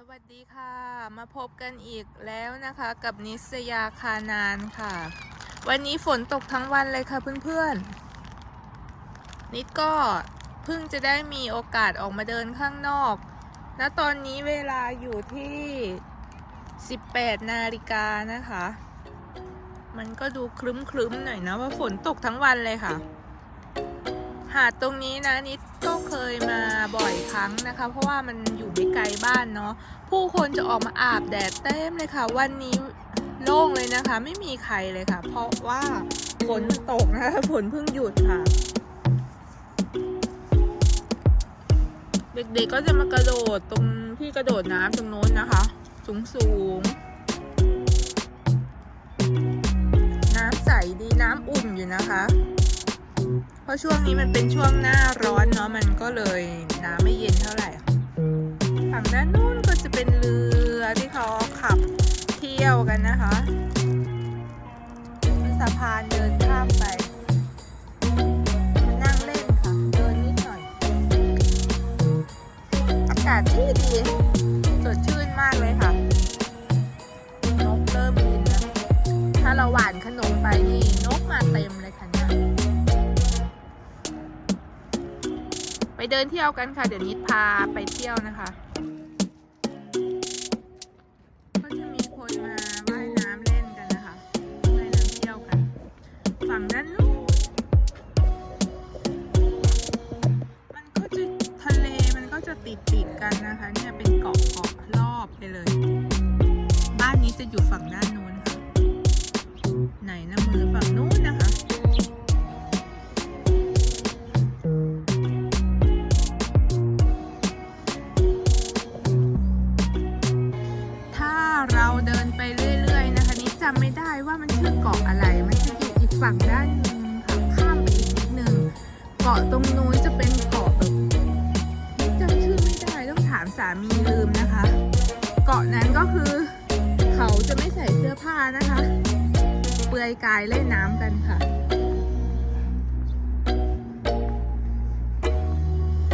สวัสดีค่ะ มาพบกันอีกแล้วนะคะกับนิสยาคานานค่ะ วันนี้ฝนตกทั้งวันเลยค่ะเพื่อนๆ นิดก็เพิ่งจะได้มีโอกาสออกมาเดินข้างนอกณตอนนี้เวลาอยู่ที่ 18 นาฬิกานะคะ มันก็ดูครึ้มๆหน่อยนะว่าฝนตกทั้งวันเลยค่ะ หาดตรงนี้นะนิดก็เคยมาบ่อยครั้งนะคะ เพราะว่ามันอยู่ ไม่ไกลบ้านเนาะผู้คนจะออกมาอาบแดดเต็มเลยค่ะ วันนี้โล่งเลยนะคะ ไม่มีใครเลยค่ะ เพราะว่าฝนตกนะคะฝนเพิ่งหยุดค่ะ เด็กๆก็จะมากระโดดตรงที่กระโดดน้ำตรงโน้นนะคะ สูงสูงๆน้ำใสดีน้ำอุ่นอยู่นะคะ เพราะช่วงนี้มันเป็นช่วงหน้าร้อนเนาะมันก็เลยน้ำไม่เย็นเท่าไหร่ ฝั่งด้านนู้นก็จะเป็นเรือที่เขาขับเที่ยวกันนะคะเป็นสะพานเดินข้ามไปมานั่งเล่นค่ะเดินนิดหน่อยอากาศดีดี เดินเที่ยวกันค่ะ เดี๋ยวนิดพาไปเที่ยวนะคะ ก็จะมีคนมาว่ายน้ำเล่นกันนะคะว่ายน้ำเที่ยวกัน ฝั่งด้านนู้นมันก็จะทะเลมันก็จะติดติดกันนะคะ เนี่ยเป็นเกาะเกาะรอบไปเลย บ้านนี้จะอยู่ฝั่งด้านนู้นค่ะ ไหนนะมือฝั่งนู้นนะคะ จำไม่ได้ว่ามันชื่อเกาะอะไร มันจะอยู่อีกฝั่งด้านหนึงค่ะข้ามไปอีกนิดนึงเกาะตรงนู้นจะเป็นเกาะแบบจำชื่อไม่ได้ต้องถามสามีลืมนะคะ เกาะนั้นก็คือ เขาจะไม่ใส่เสื้อผ้านะคะ เปลือยกายเล่นน้ำกันค่ะ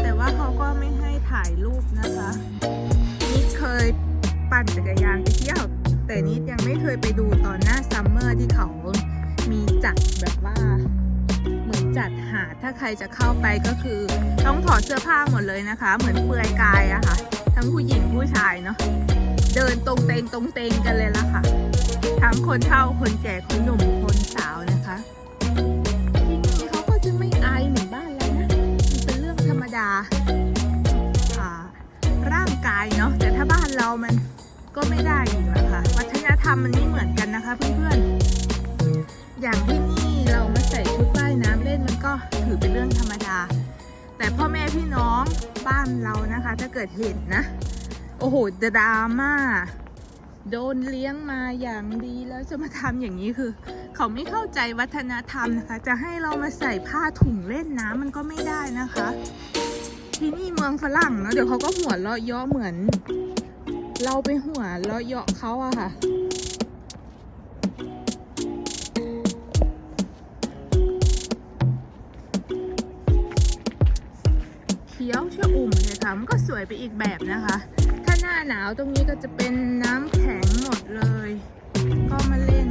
แต่ว่าเขาก็ไม่ให้ถ่ายรูปนะคะนิดเคยปั่นจักรยานไป แต่นิดยังไม่เคยไปดูตอนหน้าซัมเมอร์ที่เขามีจัดแบบว่า เหมือนจัดหาดถ้าใครจะเข้าไปก็คือ ต้องถอดเสื้อผ้าหมดเลยนะคะ เหมือนเปลือยกายอะค่ะ ทั้งผู้หญิงผู้ชายเนาะเดินตรงเตงตรงเตงกันเลยละค่ะ ทั้งคนเฒ่าคนแก่คนหนุ่มคนสาวนะคะที่นี่เขาก็จะไม่อายเหมือนบ้านเรานะมันเป็นเรื่องธรรมดาอ่าร่างกายเนาะแต่ถ้าบ้านเรามันก็ไม่ได้อีกแล้ว ค่ะวัฒนธรรมมันไม่เหมือนกันนะคะเพื่อนๆ อย่างที่นี่เรามาใส่ชุดว่ายน้ำเล่นมันก็ถือเป็นเรื่องธรรมดา แต่พ่อแม่พี่น้องบ้านเรานะคะ ถ้าเกิดเห็นนะ โอ้โหจะดราม่าโดนเลี้ยงมาอย่างดีแล้วจะมาทำอย่างนี้คือ เขาไม่เข้าใจวัฒนธรรมนะคะ จะให้เรามาใส่ผ้าถุงเล่นน้ำมันก็ไม่ได้นะคะ ที่นี่เมืองฝรั่งเนอะเดี๋ยวเขาก็หัวเราะเยาะเหมือน เราไปหัวเราะเยาะเขาอะค่ะ ค่ะ มันก็สวยไปอีกแบบนะคะ ถ้าหน้าหนาวตรงนี้ก็จะเป็นน้ำแข็งหมดเลย ก็มาเล่น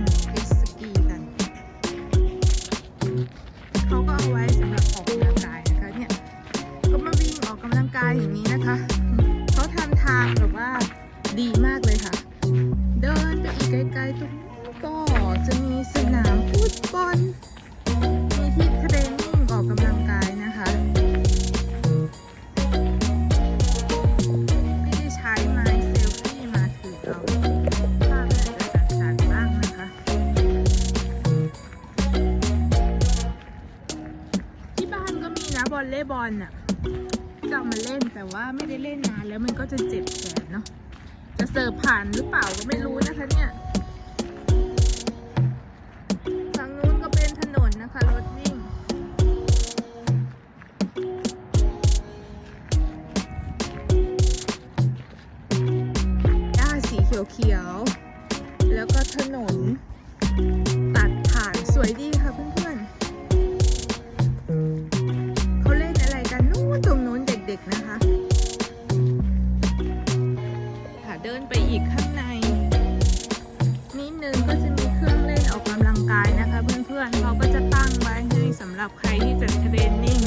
บอลเล่บอะจะเอามาเล่นแต่ว่าไม่ได้เล่นนานแล้วมันก็จะเจ็บแขนเนาะจะเสิร์ฟผ่านหรือเปล่าก็ไม่รู้นะคะเนี่ยฝั่งนู้นก็เป็นถนนนะคะรถวิ่งหญ้าสีเขียวๆแล้วก็ถนน ตัดผ่านสวยดี นะไรกันนู้นตรงนู้นเด็กๆนะคะพาเดินไปอีกข้างในนิดนึงก็จะมีเครื่องเล่นออกกำลังกายนะคะ เพื่อนๆเขาก็จะตั้งไว้ให้สำหรับใครที่จะเทรนนิ่ง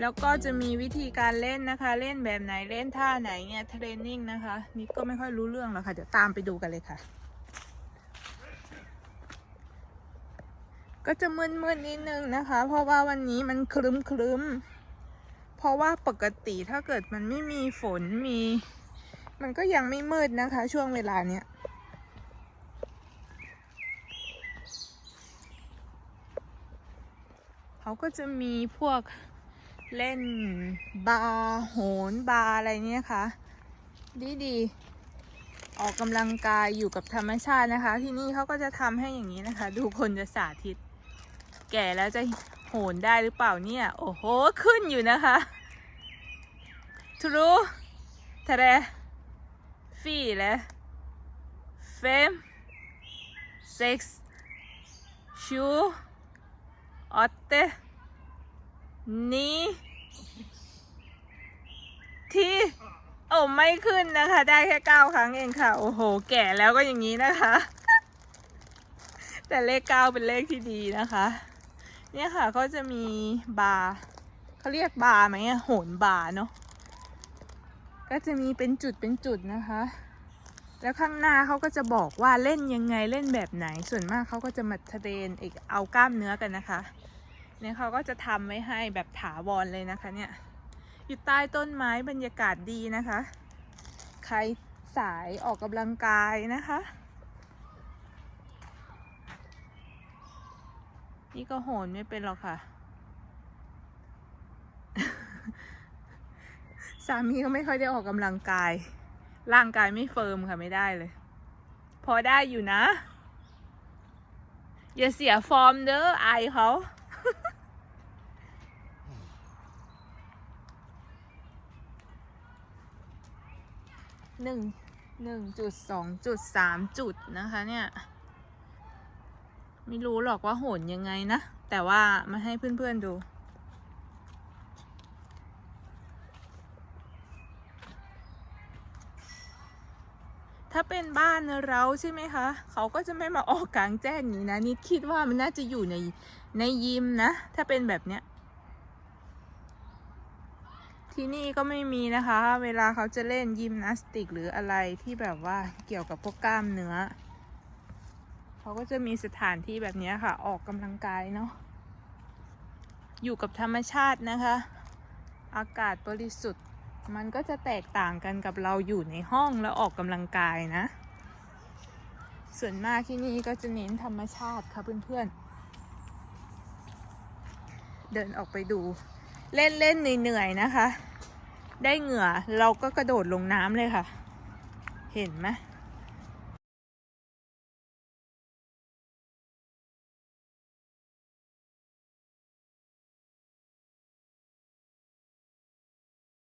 แล้วก็จะมีวิธีการเล่นนะคะ เล่นแบบไหนเล่นท่าไหนเนี่ยเทรนนิ่งนะคะนิดก็ไม่ค่อยรู้เรื่องหรอกค่ะ เดี๋ยวตามไปดูกันเลยค่ะ ก็จะมึนๆนิดนึงนะคะ เพราะว่าวันนี้มันครึ้มครึ้มเพราะว่าปกติถ้าเกิดมันไม่มีฝนมี มันก็ยังไม่มืดนะคะ ช่วงเวลาเนี้ยเขาก็จะมีพวก เล่นบาร์โหนบาร์อะไรเนี่ยค่ะ ดีดีๆออกกำลังกายอยู่กับธรรมชาตินะคะ ที่นี่เขาก็จะทำให้อย่างนี้นะคะ ดูคนจะสาธิต แก่แล้วจะโหนได้หรือเปล่าเนี่ย โอ้โห ขึ้นอยู่นะคะทรูทะเลฟีและเฟมเซ็กซ์ชูออตเต นี่ที่โอ้ไม่ขึ้นนะคะ ได้แค่เก้าครั้งเองค่ะ โอ้โห แก่แล้วก็อย่างนี้นะคะ แต่เลขเก้าเป็นเลขที่ดีนะคะ เนี่ยค่ะก็จะมีบาร์เขาเรียกบาร์ไหมอะโหนบาร์เนาะก็จะมีเป็นจุดเป็นจุดนะคะ แล้วข้างหน้าเขาก็จะบอกว่าเล่นยังไงเล่นแบบไหน ส่วนมากเขาก็จะมาเทรนอีกเอากล้ามเนื้อกันนะคะ เนี่ยเขาก็จะทำไว้ให้แบบถาวรเลยนะคะเนี่ย อยู่ใต้ต้นไม้บรรยากาศดีนะคะ ใครสายออกกำลังกายนะคะ นี่ก็โหนไม่เป็นหรอกค่ะ สามีก็ไม่ค่อยได้ออกกำลังกาย ร่างกายไม่เฟิร์มค่ะไม่ได้เลย พอได้อยู่นะ อย่าเสียฟอร์มเด้อไอเขา หนึ่งหนึ่งจุดสองจุดสามจุดนะคะเนี่ย ไม่รู้หรอกว่าโหนยังไงนะ แต่ว่ามาให้เพื่อน ๆ ดู ถ้าเป็นบ้านเราใช่ไหมคะ เขาก็จะไม่มาออกกลางแจ้งอย่างนี้นะ นิดคิดว่ามันน่าจะอยู่ใน ในยิมนะ ถ้าเป็นแบบเนี้ย ที่นี่ก็ไม่มีนะคะ เวลาเขาจะเล่นยิมนาสติกหรืออะไรที่แบบว่าเกี่ยวกับพวกกล้ามเนื้อ เขาก็จะมีสถานที่แบบนี้ค่ะ ออกกำลังกายเนาะ อยู่กับธรรมชาตินะคะ อากาศบริสุทธิ์ มันก็จะแตกต่างกันกับเราอยู่ในห้องแล้วออกกำลังกายนะ ส่วนมากที่นี่ก็จะเน้นธรรมชาติค่ะเพื่อนๆ เดินออกไปดู เล่นเล่นเหนื่อยๆนะคะ ได้เหงื่อเราก็กระโดดลงน้ำเลยค่ะ เห็นไหม